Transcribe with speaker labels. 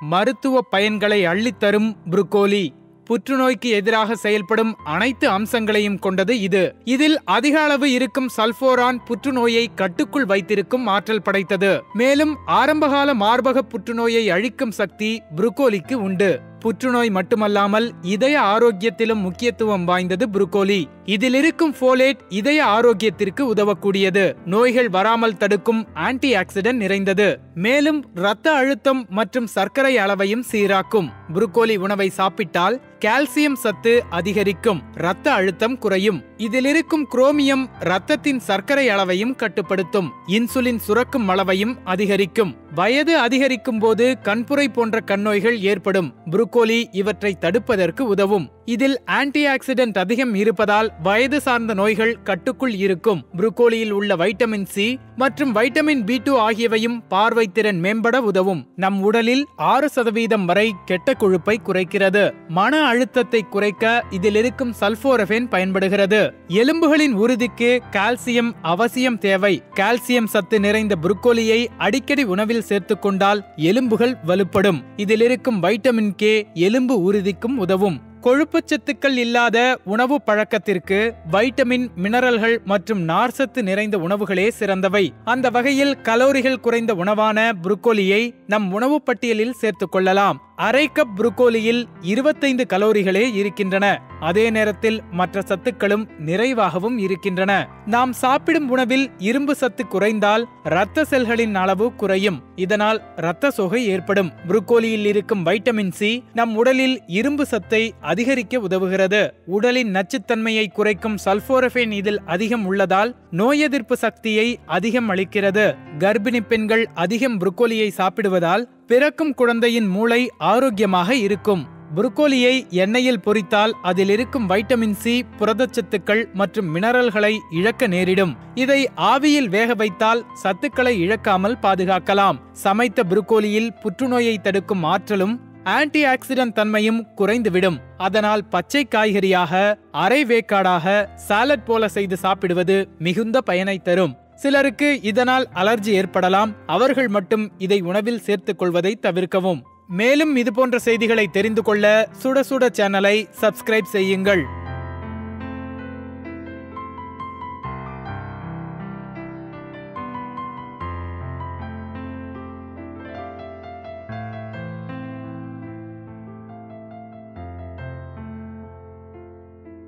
Speaker 1: மருத்துவ பயன்களை அள்ளித்தரும் புருக்கோலி. புற்றுநோய்க்கு எதிராக செயல்படும் அனைத்து அம்சங்களையும் கொண்டது இது. இதில் அதிக அளவு இருக்கும் சல்போரான் புற்றுநோயை கட்டுக்குள் வைத்திருக்கும் ஆற்றல் படைத்தது. மேலும் ஆரம்பகால மார்பக புற்றுநோயை அழிக்கும் சக்தி புருக்கோலிக்கு உண்டு. புற்றுநோய் மட்டுமல்லாமல் இதய ஆரோக்கியத்திலும் முக்கியத்துவம் வாய்ந்தது புருக்கோலி. இதில் இருக்கும் ஃபோலேட் இதய ஆரோக்கியத்திற்கு உதவக்கூடியது. நோய்கள் வராமல் தடுக்கும் ஆன்டி ஆக்சிடென்ட் நிறைந்தது. மேலும் இரத்த அழுத்தம் மற்றும் சர்க்கரை அளவையும் சீராக்கும். புருக்கோலி உணவை சாப்பிட்டால் கால்சியம் சத்து அதிகரிக்கும். இரத்த அழுத்தம் குறையும். இதில் இருக்கும் குரோமியம் இரத்தத்தின் சர்க்கரை அளவையும் கட்டுப்படுத்தும். இன்சுலின் சுரக்கும் அளவையும் அதிகரிக்கும். வயது அதிகரிக்கும் போது கண்புரை போன்ற கண்ணோய்கள் ஏற்படும். புருக்கோலி இவற்றை தடுப்பதற்கு உதவும். இதில் ஆன்டி ஆக்சிடென்ட் அதிகம் இருப்பதால் வயது சார்ந்த நோய்கள் கட்டுக்குள் இருக்கும். புருக்கோலியில் உள்ள வைட்டமின் சி மற்றும் வைட்டமின் பி டூ ஆகியவையும் பார்வை திறன் மேம்பட உதவும். நம் உடலில் ஆறு சதவீதம் வரை கெட்ட கொழுப்பை குறைக்கிறது. மன அழுத்தத்தை குறைக்க இதில் இருக்கும் சல்போரபேன் பயன்படுகிறது. எலும்புகளின் உறுதிக்கு கால்சியம் அவசியம் தேவை. கால்சியம் சத்து நிறைந்த புருக்கோலியை அடிக்கடி உணவில் சேர்த்துக்கொண்டால் எலும்புகள் வலுப்படும். இதில் இருக்கும் வைட்டமின் கே எலும்பு உறுதிக்கும் உதவும். கொழுப்புச்சத்துக்கள் இல்லாத உணவு பழக்கத்திற்கு வைட்டமின் மினரல்கள் மற்றும் நார்சத்து நிறைந்த உணவுகளே சிறந்தவை. அந்த வகையில் கலோரிகள் குறைந்த உணவான புருக்கோலியை நம் உணவு பட்டியலில் சேர்த்துக் கொள்ளலாம். அரை கப் புரோக்கோலியில் இருபத்தைந்து கலோரிகளே இருக்கின்றன. அதே நேரத்தில் மற்ற சத்துக்களும் நிறைவாகவும் இருக்கின்றன. நாம் சாப்பிடும் உணவில் இரும்பு சத்து குறைந்தால் இரத்த செல்களின் அளவு குறையும். இதனால் இரத்த சோகை ஏற்படும். புருக்கோலியில் இருக்கும் வைட்டமின் சி நம் உடலில் இரும்பு சத்தை அதிகரிக்க உதவுகிறது. உடலின் நச்சுத்தன்மையை குறைக்கும் சல்போரஃபின் இதில் அதிகம் உள்ளதால் நோய் எதிர்ப்பு சக்தியை அதிகம் அளிக்கிறது. கர்ப்பிணி பெண்கள் அதிகம் புருக்கோலியை சாப்பிடுவதால் பிறக்கும் குழந்தையின் மூளை ஆரோக்கியமாக இருக்கும். புருக்கோலியை எண்ணெயில் பொரித்தால் அதில் இருக்கும் வைட்டமின் சி புரதச்சத்துக்கள் மற்றும் மினரல்களை இழக்க நேரிடும். இதை ஆவியில் வேக வைத்தால் சத்துக்களை இழக்காமல் பாதுகாக்கலாம். சமைத்த புருக்கோலியில் புற்றுநோயை தடுக்கும் ஆற்றலும் ஆன்டி ஆக்சிடென்ட் தன்மையும் குறைந்துவிடும். அதனால் பச்சை காய்கறியாக அரை வேக்காடாக சாலட் போல செய்து சாப்பிடுவது மிகுந்த பயனை தரும். சிலருக்கு இதனால் அலர்ஜி ஏற்படலாம். அவர்கள் மட்டும் இதை உணவில் சேர்த்துக் கொள்வதை தவிர்க்கவும். மேலும் இதுபோன்ற செய்திகளை தெரிந்து கொள்ள சுட சுட சேனலை சப்ஸ்கிரைப் செய்யுங்கள்.